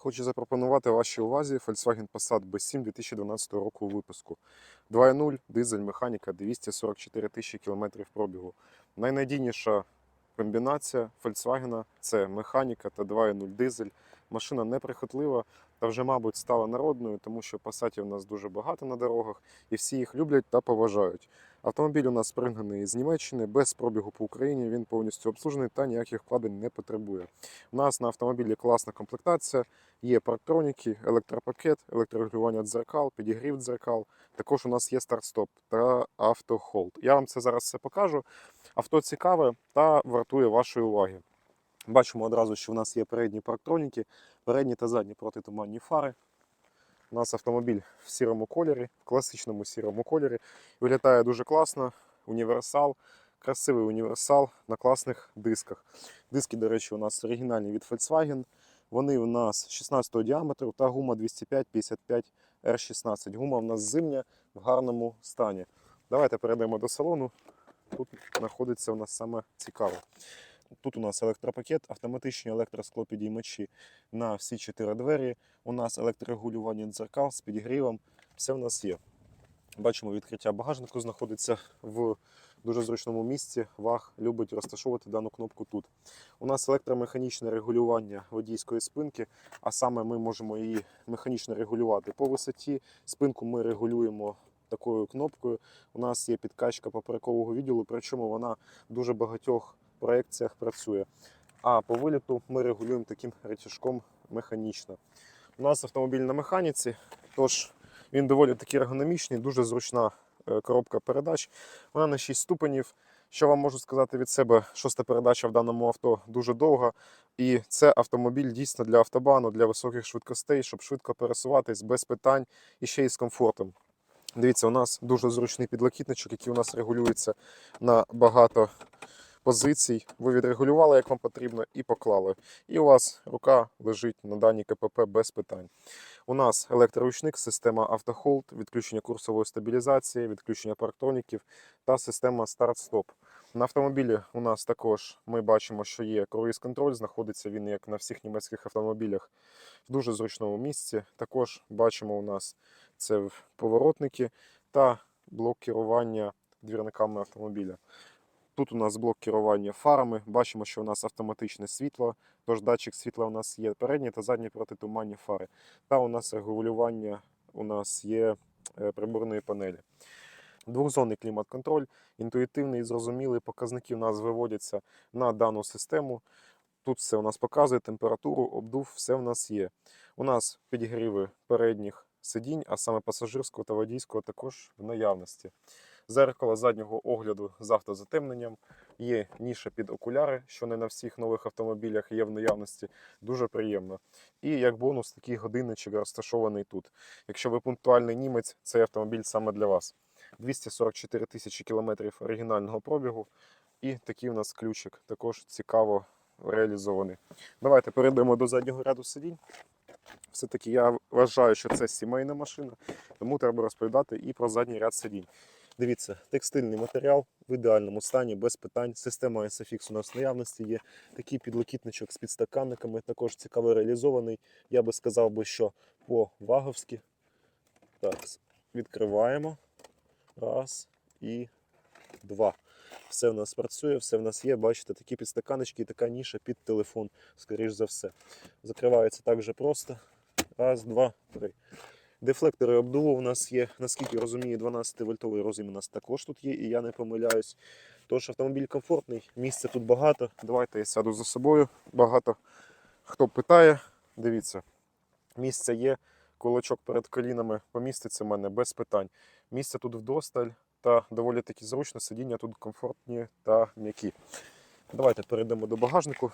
Хочу запропонувати вашій увазі Volkswagen Passat B7 2012 року випуску. 2.0, дизель, механіка, 244 тисячі кілометрів пробігу. Найнадійніша комбінація Volkswagen – це механіка та 2.0 дизель. Машина неприхотлива та вже, мабуть, стала народною, тому що пасатів у нас дуже багато на дорогах і всі їх люблять та поважають. Автомобіль у нас пригнаний з Німеччини, без пробігу по Україні, він повністю обслужений та ніяких вкладень не потребує. У нас на автомобілі класна комплектація, є парктроніки, електропакет, електрорегулювання дзеркал, підігрів дзеркал. Також у нас є старт-стоп та автохолд. Я вам це зараз все покажу. Авто цікаве та вартує вашої уваги. Бачимо одразу, що в нас є передні парктроніки, передні та задні протитуманні фари. У нас автомобіль в сірому кольорі, в класичному сірому кольорі. Виглядає дуже класно. Універсал, красивий універсал на класних дисках. Диски, до речі, у нас оригінальні від Volkswagen. Вони у нас 16 діаметру та гума 205-55 R16. Гума у нас зимня в гарному стані. Давайте перейдемо до салону. Тут знаходиться у нас саме цікаво. Тут у нас електропакет, автоматичні електросклопідіймачі на всі чотири двері. У нас електрорегулювання дзеркал з підігрівом. Все в нас є. Бачимо, відкриття багажнику знаходиться в дуже зручному місці. Ваг любить розташовувати дану кнопку тут. У нас електромеханічне регулювання водійської спинки, а саме ми можемо її механічно регулювати по висоті. Спинку ми регулюємо такою кнопкою. У нас є підкачка поперекового відділу, причому вона дуже багатьох проекціях працює. А по виліту ми регулюємо таким речашком механічно. У нас автомобіль на механіці, тож він доволі таки ергономічний, дуже зручна е, коробка передач. Вона на 6 ступенів. Що вам можу сказати від себе, шоста передача в даному авто дуже довга. І це автомобіль дійсно для автобану, для високих швидкостей, щоб швидко пересуватись без питань і ще й з комфортом. Дивіться, у нас дуже зручний підлокітничок, який у нас регулюється на багато позицій. Ви відрегулювали, як вам потрібно, і поклали. І у вас рука лежить на даній КПП без питань. У нас електроручник, система автохолд, відключення курсової стабілізації, відключення парктроніків та система старт-стоп. На автомобілі у нас також ми бачимо, що є круїз контроль, знаходиться він як на всіх німецьких автомобілях в дуже зручному місці. Також бачимо у нас це поворотники та блок керування двірниками автомобіля. Тут у нас блок керування фарами. Бачимо, що у нас автоматичне світло, тож датчик світла у нас є передні та задні протитуманні фари. Та у нас регулювання у нас є е, приборної панелі. Двохзонний клімат-контроль, інтуїтивний і зрозумілий показники у нас виводяться на дану систему. Тут все у нас показує температуру, обдув, все в нас є. У нас підігріви передніх сидінь, а саме пасажирського та водійського також в наявності. Зеркало заднього огляду з автозатемненням. Є ніша під окуляри, що не на всіх нових автомобілях є в наявності. Дуже приємно. І як бонус, такий годинничок розташований тут. Якщо ви пунктуальний німець, цей автомобіль саме для вас. 244 тисячі кілометрів оригінального пробігу. І такий у нас ключик також цікаво реалізований. Давайте перейдемо до заднього ряду сидінь. Все-таки я вважаю, що це сімейна машина, тому треба розповідати і про задній ряд сидінь. Дивіться, текстильний матеріал в ідеальному стані, без питань. Система SFX у нас в наявності є. Такий підлокітничок з підстаканниками, також цікаво реалізований. Я би сказав що по-ваговськи. Так, відкриваємо. Раз і два. Все в нас працює, все в нас є. Бачите, такі підстаканочки і така ніша під телефон, скоріш за все. Закривається так же просто. Раз, два, три. Дефлектори обдуву у нас є, наскільки розумію, 12-вольтовий розім у нас також тут є, і я не помиляюсь. Тож автомобіль комфортний, місця тут багато. Давайте я сяду за собою. Багато хто питає. Дивіться, місця є, кулачок перед колінами поміститься в мене без питань. Місця тут вдосталь та доволі таки зручно, сидіння тут комфортні та м'які. Давайте перейдемо до багажнику.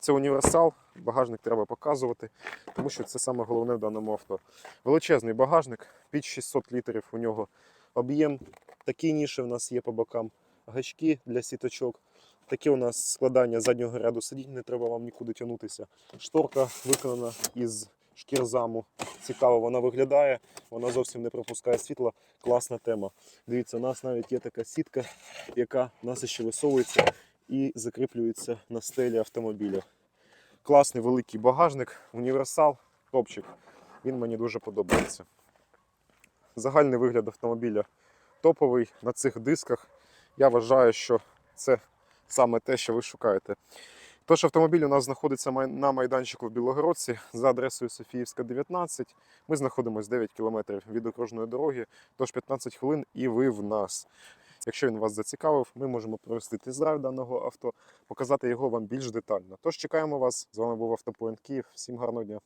Це універсал, багажник треба показувати, тому що це саме головне в даному авто. Величезний багажник, під 600 літрів у нього об'єм. Такі ніші в нас є по бокам, гачки для сіточок. Таке у нас складання заднього ряду сидінь, не треба вам нікуди тягнутися. Шторка виконана із шкірзаму. Цікаво вона виглядає, вона зовсім не пропускає світла. Класна тема. Дивіться, у нас навіть є така сітка, яка в нас ще висовується і закріплюється на стелі автомобіля. Класний великий багажник, універсал, топчик. Він мені дуже подобається. Загальний вигляд автомобіля топовий на цих дисках. Я вважаю, що це саме те, що ви шукаєте. Тож автомобіль у нас знаходиться на майданчику в Білогородці за адресою Софіївська, 19. Ми знаходимося 9 кілометрів від окружної дороги, тож 15 хвилин і ви в нас. Якщо він вас зацікавив, ми можемо провести тест-драйв даного авто, показати його вам більш детально. Тож чекаємо вас. З вами був Автопоінт Київ. Всім гарного дня.